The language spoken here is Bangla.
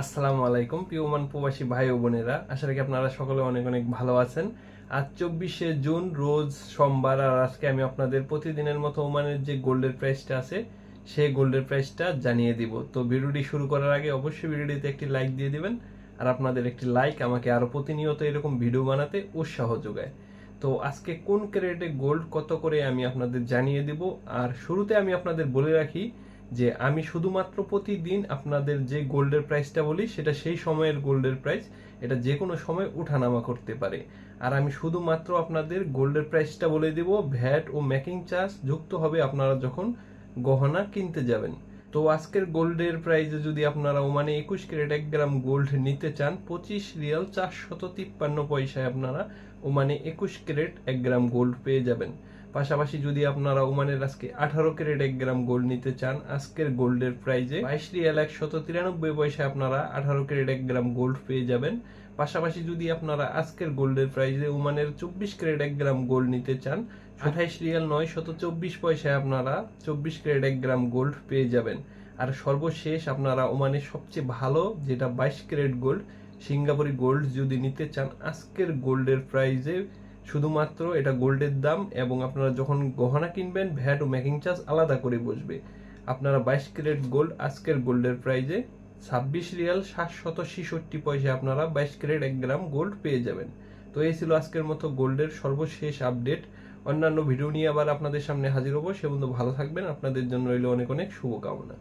আসসালামু আলাইকুম পিওমান প্রবাসী ভাই ও বোনেরা। আশা রাখি আপনারা সকলে অনেক অনেক ভালো আছেন। আজ চব্বিশে জুন, রোজ সোমবার, আর আজকে আমি আপনাদের প্রতিদিনের মতো ওমানের যে গোল্ডের প্রাইসটা আছে, সেই গোল্ডের প্রাইসটা জানিয়ে দিব। তো ভিডিওটি শুরু করার আগে অবশ্যই ভিডিওটিতে একটি লাইক দিয়ে দিবেন, আর আপনাদের একটি লাইক আমাকে আরও প্রতিনিয়ত এরকম ভিডিও বানাতে উৎসাহ যোগায়। তো আজকে কোন ক্যারেটে গোল্ড কত করে আমি আপনাদের জানিয়ে দিব, আর শুরুতে আমি আপনাদের বলে রাখি যে আমি শুধুমাত্র প্রতিদিন আপনাদের যে গোল্ডের প্রাইসটা বলি, সেটা সেই সময়ের গোল্ডের প্রাইস, এটা যে কোনো সময় উঠানামা করতে পারে। আর আমি শুধুমাত্র আপনাদের গোল্ডের প্রাইসটা বলে দিব, ভ্যাট ও মেকিং চার্জ যুক্ত হবে আপনারা যখন গহনা কিনতে যাবেন। তো আজকের গোল্ডের প্রাইসে যদি আপনারা ওমানে একুশ ক্যারেট এক গ্রাম গোল্ড নিতে চান, পঁচিশ রিয়াল চারশত তিপ্পান্ন পয়সায় আপনারা ওমানে একুশ ক্যারেট এক গ্রাম গোল্ড পেয়ে যাবেন। পাশাপাশি যদি আপনারা ওমানের আজকে আঠারো ক্যারেট এক গ্রাম গোল্ড নিতে চান, আজকের গোল্ডের প্রাইজে বাইশ রিয়াল একশত তিরানব্বই পয়সায় আপনারা আঠারো ক্যারেট এক গ্রাম গোল্ড পেয়ে যাবেন। পাশাপাশি যদি আপনারা আজকের গোল্ডের প্রাইজে ওমানের চব্বিশ ক্যারেট এক গ্রাম গোল্ড নিতে চান, আঠাইশ রিয়াল নয় শত চব্বিশ পয়সায় আপনারা চব্বিশ ক্যারেট এক গ্রাম গোল্ড পেয়ে যাবেন। আর সর্বশেষ আপনারা ওমানের সবচেয়ে ভালো যেটা বাইশ ক্যারেট গোল্ড সিঙ্গাপুরি গোল্ড যদি নিতে চান, আজকের গোল্ডের প্রাইজে শুধুমাত্র এটা গোল্ডের দাম এবং আপনারা যখন গহনা কিনবেন, ভ্যাট ও মেকিং চার্জ আলাদা করে বসবে। আপনারা বাইশ ক্যারেট গোল্ড, আজকের গোল্ডের প্রাইজে ছাব্বিশ রিয়াল সাতশত ছেষট্টি পয়সা আপনারা বাইশ ক্যারেট এক গ্রাম গোল্ড পেয়ে যাবেন। তো এই ছিল আজকের মতো গোল্ডের সর্বশেষ আপডেট অন্যান্য ভিডিও নিয়ে আবার আপনাদের সামনে হাজির হব। সে বন্ধু ভালো থাকবেন। আপনাদের জন্য রইল অনেক অনেক শুভকামনা।